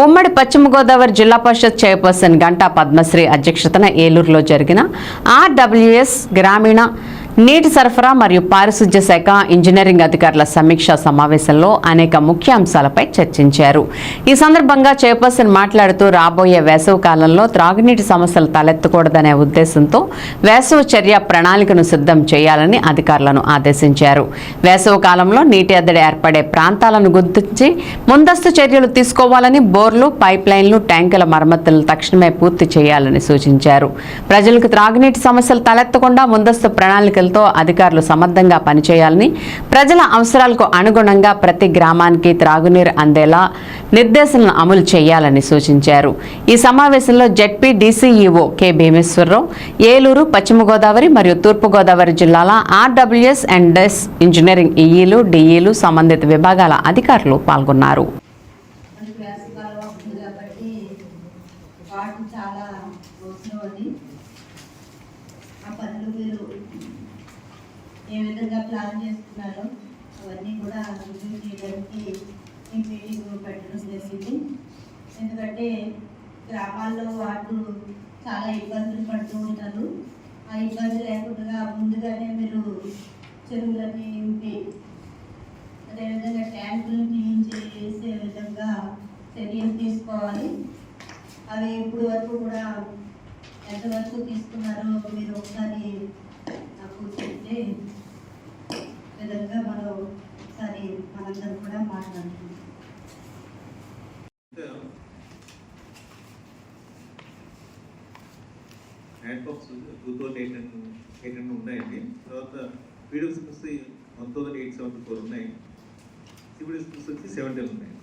ఉమ్మడి పశ్చిమ గోదావరి జిల్లా పరిషత్ చైర్పర్సన్ గంటా పద్మశ్రీ అధ్యక్షతన ఏలూరులో జరిగిన ఆర్డబ్ల్యూఎస్ గ్రామీణ నీటి సరఫరా మరియు పారిశుధ్య శాఖ ఇంజనీరింగ్ అధికారుల సమీక్షా సమావేశంలో అనేక ముఖ్య అంశాలపై చర్చించారు. ఈ సందర్భంగా చైర్పర్సన్ మాట్లాడుతూ రాబోయే వేసవి కాలంలో త్రాగునీటి సమస్యలు తలెత్తకూడదనే ఉద్దేశంతో వేసవి చర్య ప్రణాళికను సిద్ధం చేయాలని అధికారులను ఆదేశించారు. వేసవి కాలంలో నీటి ఎద్దడి ఏర్పడే ప్రాంతాలను గుర్తించి ముందస్తు చర్యలు తీసుకోవాలని బోర్లు పైప్ లైన్లు ట్యాంకుల మరమ్మతులను తక్షణమే పూర్తి చేయాలని సూచించారు. ప్రజలకు త్రాగునీటి సమస్యలు తలెత్తకుండా ముందస్తు ప్రణాళికలు ప్రణాళికలతో అధికారులు సమర్థంగా పనిచేయాలని ప్రజల అవసరాలకు అనుగుణంగా ప్రతి గ్రామానికి త్రాగునీరు అందేలా నిర్దేశనలు అమలు చేయాలని సూచించారు. ఈ సమావేశంలో ZP DCEO K Bheemeswararao Eluru పశ్చిమ గోదావరి మరియు తూర్పు గోదావరి జిల్లాల ఆర్డబ్ల్యూఎస్ అండ్ ఎస్ ఇంజనీరింగ్ ఈఈలు డిఈలు సంబంధిత విభాగాల అధికారులు పాల్గొన్నారు. మనకి చాలా అవసరం అని ఆ పనులు మీరు ఏ విధంగా ప్లాన్ చేస్తున్నారో అవన్నీ కూడా రివ్యూ చేయడానికి ఈ మీటింగ్ పెట్టడం జరిగింది. ఎందుకంటే గ్రామాల్లో వాళ్ళు చాలా ఇబ్బందులు పడుతూ ఉంటారు. ఆ ఇబ్బంది లేకుండా ముందుగానే మీరు చెరువులని నింపి అదేవిధంగా ట్యాంకులు క్లీన్ చేసే విధంగా చర్యలు తీసుకోవాలి. అవి ఇప్పుడు వరకు కూడా ఎంతవరకు తీసుకున్నారో మీరు ఒకసారి కూర్చుంటే విధంగా మనం ఒకసారి మనందరం కూడా మాట్లాడుకుంటాం hand box two thousand eight hundred eight hundred ఉన్నాయండి. తర్వాత పీడిఎఫ్ వచ్చి one thousand eight seventy four ఉన్నాయి. సిబిడి బుక్స్ వచ్చి సెవెంటీ ఉన్నాయి.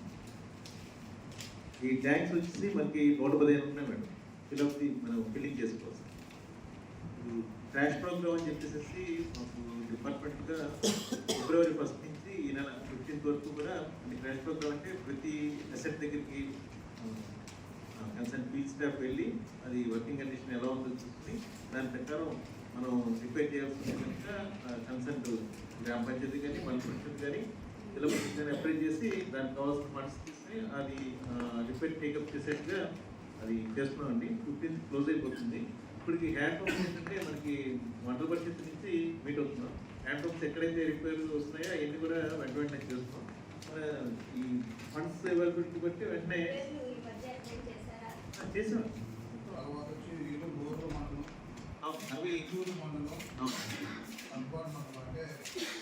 ఈ ట్యాంక్స్ వచ్చేసి మనకి నూట పదిహేను ఉన్నాయి మేడం. ఫిల్అప్ మనం ఫిల్లింగ్ చేసుకోవచ్చు. ట్రాష్ ప్రోగ్రామ్ అని చెప్పేసి మాకు డిపార్ట్మెంట్గా ఫిబ్రవరి ఫస్ట్ నుంచి ఈ నెల ఫిఫ్టీన్త్ వరకు కూడా ఈ ట్రాష్ ప్రోగ్రామ్ అంటే ప్రతి అసెట్ దగ్గరికి కన్సర్న్ ఫీల్డ్ స్టాఫ్ వెళ్ళి అది వర్కింగ్ కండిషన్ ఎలా ఉందో చూసుకుని దాని ప్రకారం మనం రిపేర్ చేయాల్సింది కనుక కన్సర్న్ గ్రామ పంచాయతీ కానీ మన పరిషత్ కానీ ఇలా పరిషత్ కానీ అప్లై చేసి దానికి కావాల్సిన ఫండ్స్ తీసుకుని అది రిపేర్ టేకప్ చేసేట్టుగా అది చేస్తున్నామండి. ఫిఫ్టీన్త్ క్లోజ్ అయిపోతుంది. ఇప్పటికి హ్యాండ్ పంప్స్ ఏంటంటే మనకి మండల పరిషత్ నుంచి మీట్ అవుతున్నాం. హ్యాండ్ పంప్స్ ఎక్కడైతే రిపేర్ వస్తున్నాయో అవన్నీ కూడా వెంట వెంటనే చేస్తున్నాం ఈ ఫండ్స్ అవైలబిలిటీ బట్టి వెంటనే చేసాం. తర్వాత వచ్చి మండలం అవి మండలం మండలం అంటే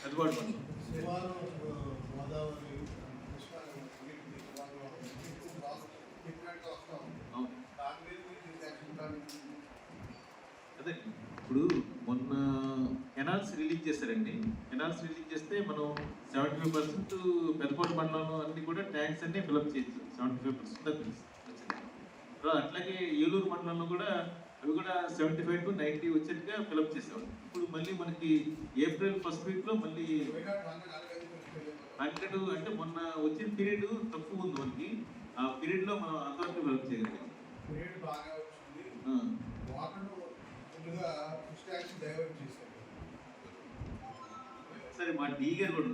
అందుబాటు గోదావరి ఇప్పుడు మొన్న కెనాల్స్ రిలీజ్ చేశారండి. కెనాల్స్ రిలీజ్ చేస్తే మనం సెవెంటీ ఫైవ్ పర్సెంట్ పెద్దకోట మండలంలో అన్ని కూడా ట్యాంక్స్ అన్ని ఫిల్అప్ చేయొచ్చు. సెవెంటీ ఫైవ్ పర్సెంట్ వచ్చింది అట్లాగే ఏలూరు మండలంలో కూడా అవి కూడా సెవెంటీ ఫైవ్ టు నైంటీ వచ్చేట్టుగా ఫిల్అప్ చేసాం ఇప్పుడు మళ్ళీ మనకి ఏప్రిల్ ఫస్ట్ వీక్లో మళ్ళీ హండ్రెడ్ అంటే మొన్న వచ్చిన పీరియడ్ తక్కువ ఉంది మనకి. ఆ పీరియడ్లో మనం అంతవరకు ఫిల్అప్ చేయగలిగాం. ఫుల్గా డిస్ట్రాక్షన్ డైవర్ట్ చేశారు. సరే మా డీ గారు కూడా.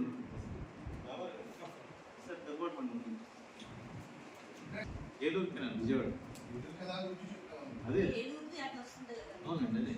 సార్ పెద్దకోట మండలం ఏలూరు కెనాల్ విజయవాడ. అదే. అవునండి అదే.